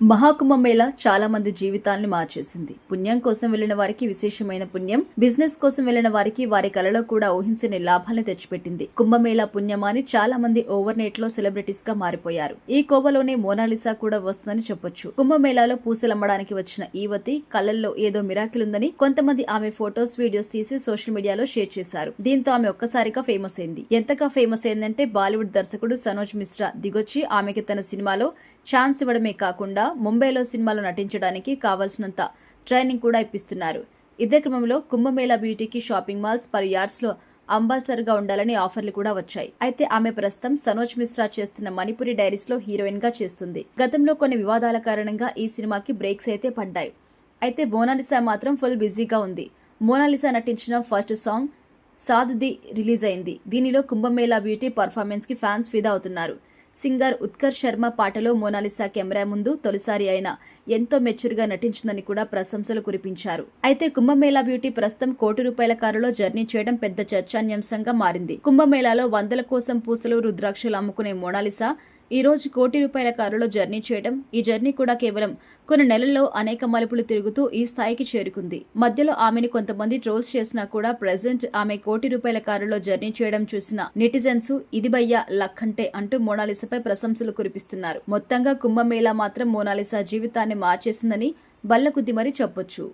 మహాకుంభమేళ చాలా మంది జీవితాలను మార్చేసింది. పుణ్యం కోసం వెళ్ళిన వారికి విశేషమైన పుణ్యం బిజినెస్ కోసం వెళ్ళిన వారికి వారి కలలో కూడా ఊహించని లాభాలను తెచ్చిపెట్టింది. కుంభమేళా పుణ్యమాని చాలా మంది ఓవర్ నైట్లో సెలబ్రిటీస్గా మారిపోయారు. ఈ కోవలోనే మోనాలిసా కూడా వస్తుందని చెప్పొచ్చు. కుంభమేళాలో పూసలమ్మడానికి వచ్చిన ఈవతి కళ్ళల్లో ఏదో మిరాకిల్ ఉందని కొంతమంది ఆమె ఫొటోస్ వీడియోస్ తీసి సోషల్ మీడియాలో షేర్ చేశారు. దీంతో ఆమె ఒక్కసారిగా ఫేమస్ అయింది. ఎంతగా ఫేమస్ అయిందంటే బాలీవుడ్ దర్శకుడు సనోజ్ మిశ్రా దిగొచ్చి ఆమెకి తన సినిమాలో ఛాన్స్ ఇవ్వడమే కాకుండా ముంబైలో సినిమాలో నటించడానికి కావలసినంత ట్రైనింగ్ కూడా ఇప్పిస్తున్నారు. ఇదే క్రమంలో కుంభమేళా బ్యూటీకి షాపింగ్ మాల్స్ పలు యార్డ్స్లో అంబాసిడర్గా ఉండాలని ఆఫర్లు కూడా వచ్చాయి. అయితే ఆమె ప్రస్తుతం సనోజ్ మిశ్రా చేస్తున్న మణిపురి డైరీస్లో హీరోయిన్గా చేస్తుంది. గతంలో కొన్ని వివాదాల కారణంగా ఈ సినిమాకి బ్రేక్స్ అయితే పడ్డాయి. అయితే మోనాలిసా మాత్రం ఫుల్ బిజీగా ఉంది. మోనాలిసా నటించిన ఫస్ట్ సాంగ్ సాద్ది రిలీజ్ అయింది. దీనిలో కుంభమేళా బ్యూటీ పర్ఫార్మెన్స్కి ఫ్యాన్స్ ఫిదా అవుతున్నారు. సింగర్ ఉత్కర్ శర్మ పాటలో మోనాలిసా కెమెరా ముందు తొలిసారి అయిన ఎంతో మెచ్యూర్గా నటించిందని కూడా ప్రశంసలు కురిపించారు. అయితే కుంభమేళా బ్యూటీ ప్రస్తుతం కోటి రూపాయల కారులో జర్నీ చేయడం పెద్ద చర్చాన్యాంశంగా మారింది. కుంభమేళాలో వందల కోసం పూసలు రుద్రాక్షలు అమ్ముకునే మోనాలిసా ఈ రోజు కోటి రూపాయల కారులో జర్నీ చేయడం ఈ జర్నీ కూడా కేవలం కొన్ని నెలల్లో అనేక మలుపులు తిరుగుతూ ఈ స్థాయికి చేరుకుంది. మధ్యలో ఆమెను కొంతమంది ట్రోల్స్ చేసినా కూడా ప్రెసెంట్ ఆమె కోటి రూపాయల కారులో జర్నీ చేయడం చూసిన నెటిజన్స్ ఇది భయ్యా లక్ అంటే అంటూ మోనాలిసాపై ప్రశంసలు కురిపిస్తున్నారు. మొత్తంగా కుంభమేళా మాత్రం మోనాలిసా జీవితాన్ని మార్చేసిందని బల్లకుద్ది మరీ చెప్పొచ్చు.